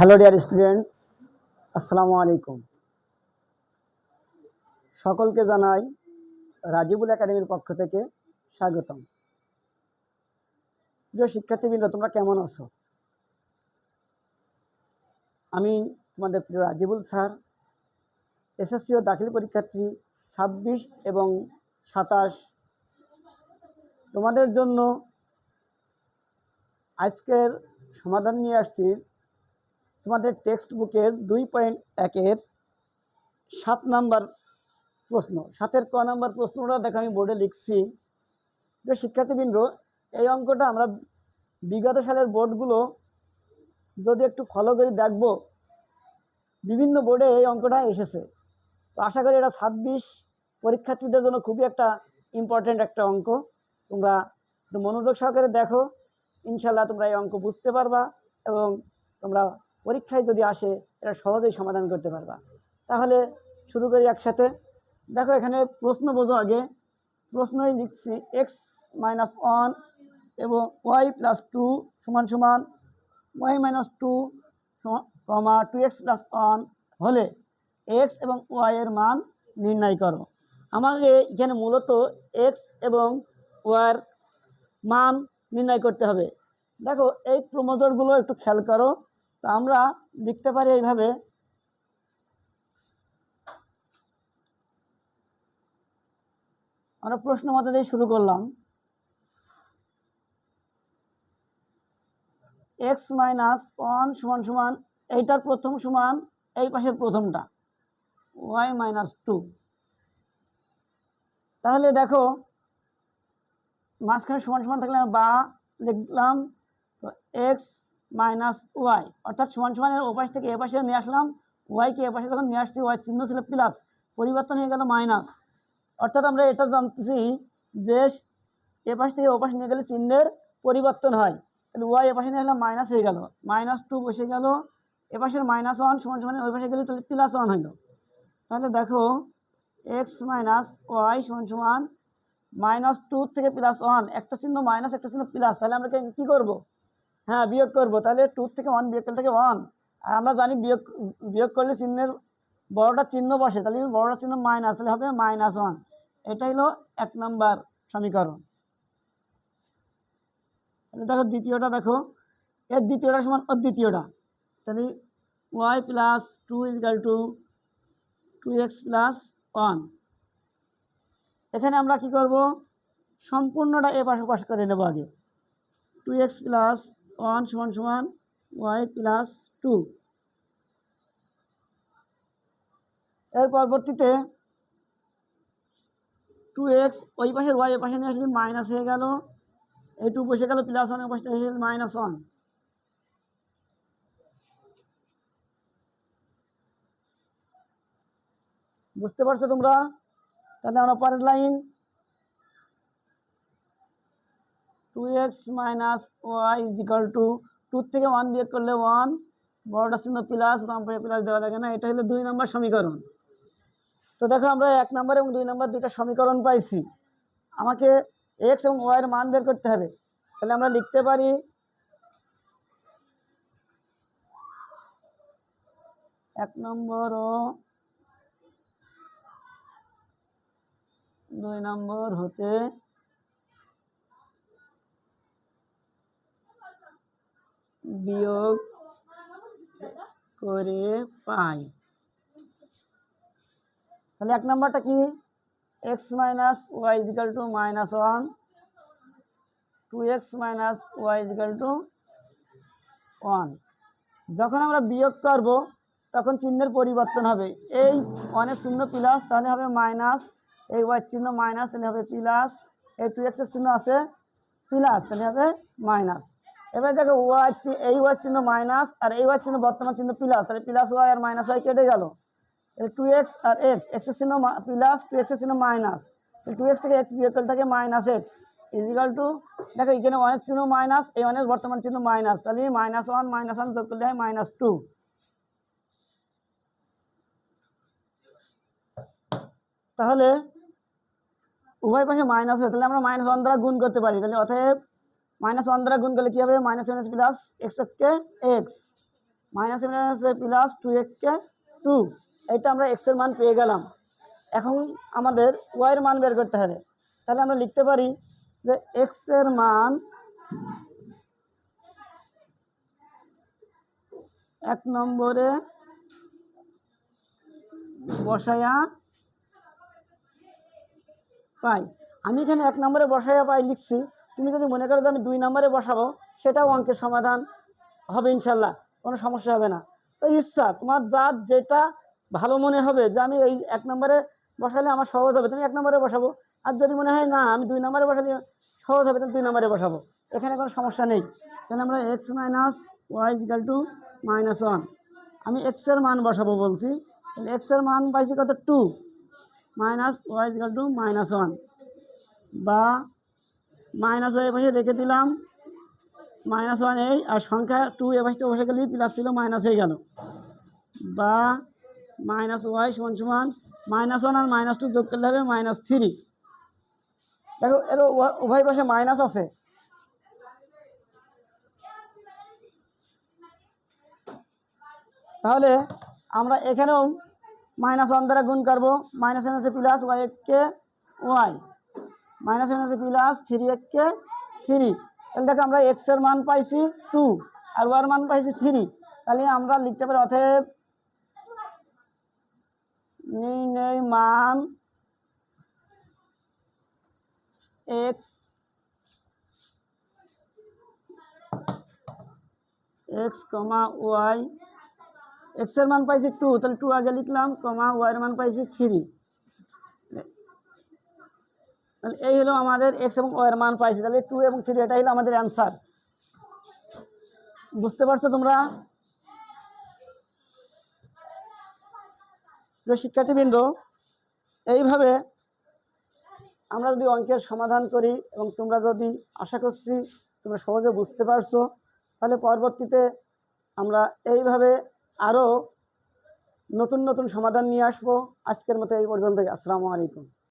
Hello dear student আসসালামু আলাইকুম। সকলকে জানাই রাজিবুল একাডেমির পক্ষ থেকে স্বাগতম। প্রিয় শিক্ষার্থীবৃন্দ, তোমরা কেমন আছো? আমি তোমাদের প্রিয় রাজিবুল স্যার এসএসসি ও দাখিল পরীক্ষার্থী ছাব্বিশ এবং সাতাশ। তোমাদের জন্য আজকের সমাধান নিয়ে আসছি তোমাদের টেক্সট বুকের দুই পয়েন্ট একের সাত নাম্বার প্রশ্ন। সাতের ক নাম্বার প্রশ্নটা দেখো, আমি বোর্ডে লিখছি। যে শিক্ষার্থীবৃন্দ, এই অঙ্কটা আমরা বিগত সালের বোর্ডগুলো যদি একটু ফলো করে দেখব, বিভিন্ন বোর্ডে এই অঙ্কটা এসেছে। তো আশা করি এটা ছাব্বিশ পরীক্ষার্থীদের জন্য খুবই একটা ইম্পর্ট্যান্ট একটা অঙ্ক। তোমরা মনোযোগ সহকারে দেখো ইনশাল্লাহ তোমরা এই অঙ্ক বুঝতে পারবা এবং তোমরা পরীক্ষায় যদি আসে, এটা সহজেই সমাধান করতে পারবা। তাহলে শুরু করি একসাথে। দেখো এখানে প্রশ্ন বোঝো আগে। প্রশ্নই লিখছি এক্স মাইনাস ওয়ান এবং ওয়াই প্লাস টু সমান সমান y minus two comma two x plus one হলে এক্স এবং ওয়াই এর মান নির্ণয় করো। আমাকে এখানে মূলত এক্স এবং ওয়ার মান নির্ণয় করতে হবে। দেখো এই ক্রোমোজোরগুলো একটু খেয়াল করো। তো আমরা লিখতে পারি এইভাবে। আমরা প্রশ্ন মতো দিয়ে শুরু করলাম। এক্স মাইনাস ওয়ান সমান সমান এইটার প্রথম সমান এই পাশের প্রথমটা। Y minus two. তাহলে দেখো, মাঝখানে সমান সমান থাকলে আমরা বা লিখলাম, তো এক্স মাইনাস ওয়াই। অর্থাৎ সমান সমানের ওপাশ থেকে এ পাশে নিয়ে আসলাম ওয়াইকে এ পাশে যখন নিয়ে আসছি, ওয়াই চিহ্ন ছিল প্লাস পরিবর্তন হয়ে গেল মাইনাস অর্থাৎ আমরা এটা জানতেছি যে এ পাশ থেকে ওপাশ নিয়ে গেলে চিহ্নের পরিবর্তন হয়। তাহলে ওয়াই এ পাশে নিয়ে আসলাম মাইনাস হয়ে গেল। মাইনাস টু বসে গেল। এ পাশের মাইনাস ওয়ান সমান সমান ওই পাশে গেলে তাহলে প্লাস ওয়ান হইল তাহলে দেখো এক্স মাইনাস ওয়াই সমান সমান মাইনাস টু থেকে প্লাস ওয়ান একটা চিহ্ন মাইনাস একটা চিহ্ন প্লাস তাহলে আমরা কী করব? হ্যাঁ বিয়োগ করব। তাহলে টু থেকে ওয়ান বিয়োগ করলে থেকে ওয়ান আর আমরা জানি বিয়োগ বিয়োগ করলে চিহ্নের বড়টা চিহ্ন বসে। তাহলে বড়টা চিহ্ন মাইনাস তাহলে হবে মাইনাস ওয়ান এটা হলো এক নম্বর সমীকরণ। তাহলে দেখো দ্বিতীয়টা দেখো। এর দ্বিতীয়টা সমান ওর দ্বিতীয়টা তাহলে y plus two is equal two two x plus one এখানে আমরা কি করব? সম্পূর্ণটা এ পাশ পাশ করে নেব আগে। টু এক্স প্লাস ওয়ান সমান সমান ওয়াই প্লাস টু এর পরবর্তীতে টু এক্স ওই পাশের ওয়াই পাশে নিয়ে আসলে মাইনাস হয়ে গেল। এই টু বসে গেল প্লাস ওয়ান পাশে হয়ে গেল মাইনাস ওয়ান বুঝতে পারছ তোমরা? তাহলে আমরা পরের line two x minus y is equal two two থেকে ওয়ান বিয়োগ করলে ওয়ান বড়টা চিহ্ন প্লাস বাম পাশে প্লাস দেওয়া লাগে না, এটা হলো দুই নম্বর সমীকরণ। তো দেখো আমরা এক নম্বর এবং দুই নম্বর দুইটা সমীকরণ পাইছি। আমাকে এক্স এবং ওয়াইয়ের মান বের করতে হবে। তাহলে আমরা লিখতে পারি এক নম্বর ও দুই নম্বর হতে বিয়োগ করে পাই। তাহলে এক নম্বরটা কি? X minus y is equal two minus one two x minus y is equal two one যখন আমরা বিয়োগ করব, তখন চিহ্নের পরিবর্তন হবে। এই ওয়ানের চিহ্ন প্লাস তাহলে হবে মাইনাস এই ওয়াই চিহ্ন মাইনাস তাহলে হবে প্লাস এই টু এক্সের চিহ্ন আছে প্লাস তাহলে হবে মাইনাস এবার দেখো ওয়াই এই ওয়াই চিহ্ন মাইনাস আর এই ওয়াই চিহ্ন বর্তমান চিহ্ন প্লাস তাহলে প্লাস ওয়াই আর মাইনাস ওয়াই কেটে গেল। তাহলে টু এক্স আর এক্স এক্সের চিহ্ন প্লাস টু এক্সের চিহ্ন মাইনাস টু এক্স থেকে এক্স বিয়োগ থাকে মাইনাস এক্স ইজিক্যাল টু দেখো এখানে ওয়ানের চিহ্ন মাইনাস এই ওয়ানের বর্তমান চিহ্ন মাইনাস তাহলে মাইনাস ওয়ান মাইনাস ওয়ান যোগ করলে হয় মাইনাস টু তাহলে উভয় পাশে মাইনাস আছে, তাহলে আমরা মাইনাস ওয়ান দ্বারা গুণ করতে পারি, তাহলে অতএব মাইনাস ওয়ান দ্বারা গুণ করলে কী হবে? মাইনাস মাইনাস প্লাস এক্স কে x. Minus minus plus two এক্সকে টু। এটা আমরা এক্সের মান পেয়ে গেলাম। এখন আমাদের ওয়াইয়ের মান বের করতে হবে। তাহলে আমরা লিখতে পারি যে এক্সের মান এক নম্বরে বসায়া পাই। আমি এখানে এক নম্বরে বসাইয়া পাই লিখছি। তুমি যদি মনে করো যে আমি দুই নম্বরে বসাবো, সেটাও অঙ্কের সমাধান হবে ইনশাল্লাহ, কোনো সমস্যা হবে না। ওই ইচ্ছা, তোমার যার যেটা ভালো মনে হবে যে আমি এই এক নম্বরে বসালে আমার সহজ হবে, তুমি এক নম্বরে বসাবো। আর যদি মনে হয় না, আমি দুই নম্বরে বসালে সহজ হবে, তাহলে দুই নম্বরে বসাবো। এখানে কোনো সমস্যা নেই। তাহলে আমরা x minus y is equal two minus one আমি এক্সের মান বসাবো বলছি। তাহলে এক্সের মান পাইছি কত? Two minus y is equal two minus one বা মাইনাস ওয়াই পাশে রেখে দিলাম। মাইনাস ওয়ান এই, আর সংখ্যা টু এ পাশে বসে গেলেই প্লাস ছিল মাইনাস হয়ে গেল। বা মাইনাস ওয়াই সমান সমান মাইনাস ওয়ান আর মাইনাস টু যোগ করলে হবে মাইনাস থ্রি দেখো এর উভয়- পাশে মাইনাস আছে। তাহলে আমরা এখানেও মাইনাস ওয়ান দ্বারা গুণ করব। মাইনাস এন আছে প্লাস ওয়াই কে ওয়াই মাইনাস আছে প্লাস থ্রি কে থ্রি তাহলে দেখো আমরা এক্সের মান পাইছি টু আর ওয়ার মান পাইছি থ্রি তাহলে আমরা লিখতে পারি অতএব নির্ণয় মান এক্স এক্স কমা ওয়াই এক্সের মান পাইছি টু তাহলে টু আগে লিখলাম, কমা ওয়াইয়ের মান পাইছি থ্রি তাহলে এই হলো আমাদের এক্স এবং ওয়াইয়ের মান পাইছি। তাহলে টু এবং থ্রি এটা হলো আমাদের অ্যান্সার বুঝতে পারছ তোমরা? শিক্ষার্থীবৃন্দ, এইভাবে আমরা যদি অঙ্কের সমাধান করি এবং তোমরা যদি আশা করছি তোমরা সহজে বুঝতে পারছ, তাহলে পরবর্তীতে আমরা এইভাবে আরও নতুন নতুন সমাধান নিয়ে আসব। আজকের মতো এই পর্যন্তই। আসসালামু আলাইকুম।